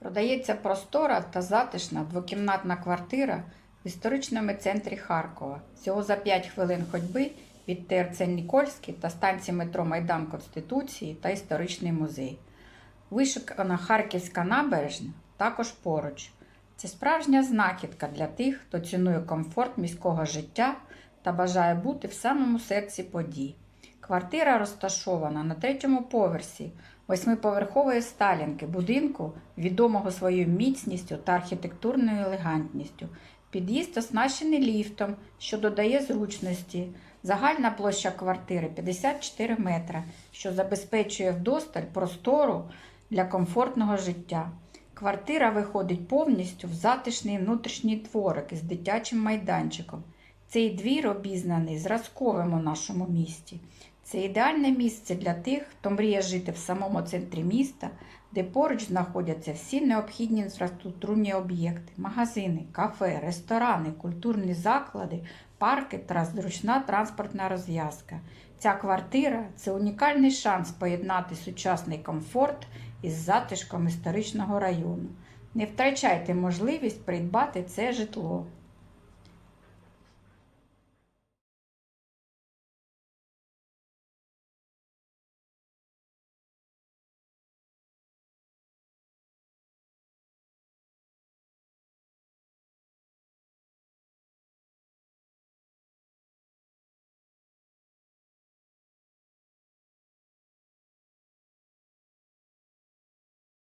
Продається простора та затишна двокімнатна квартира в історичному центрі Харкова. Всього за 5 хвилин ходьби від ТРЦ Нікольський та станції метро Майдан Конституції та історичний музей. Вишукана Харківська набережна також поруч. Це справжня знахідка для тих, хто цінує комфорт міського життя та бажає бути в самому серці подій. Квартира розташована на третьому поверсі восьмиповерхової сталінки будинку, відомого своєю міцністю та архітектурною елегантністю. Під'їзд оснащений ліфтом, що додає зручності. Загальна площа квартири 54 метра, що забезпечує вдосталь простору для комфортного життя. Квартира виходить повністю в затишний внутрішній дворик із дитячим майданчиком. Цей двір обізнаний зразковим у нашому місті. Це ідеальне місце для тих, хто мріє жити в самому центрі міста, де поруч знаходяться всі необхідні інфраструктурні об'єкти, магазини, кафе, ресторани, культурні заклади, парки та зручна транспортна розв'язка. Ця квартира це унікальний шанс поєднати сучасний комфорт із затишком історичного району. Не втрачайте можливість придбати це житло.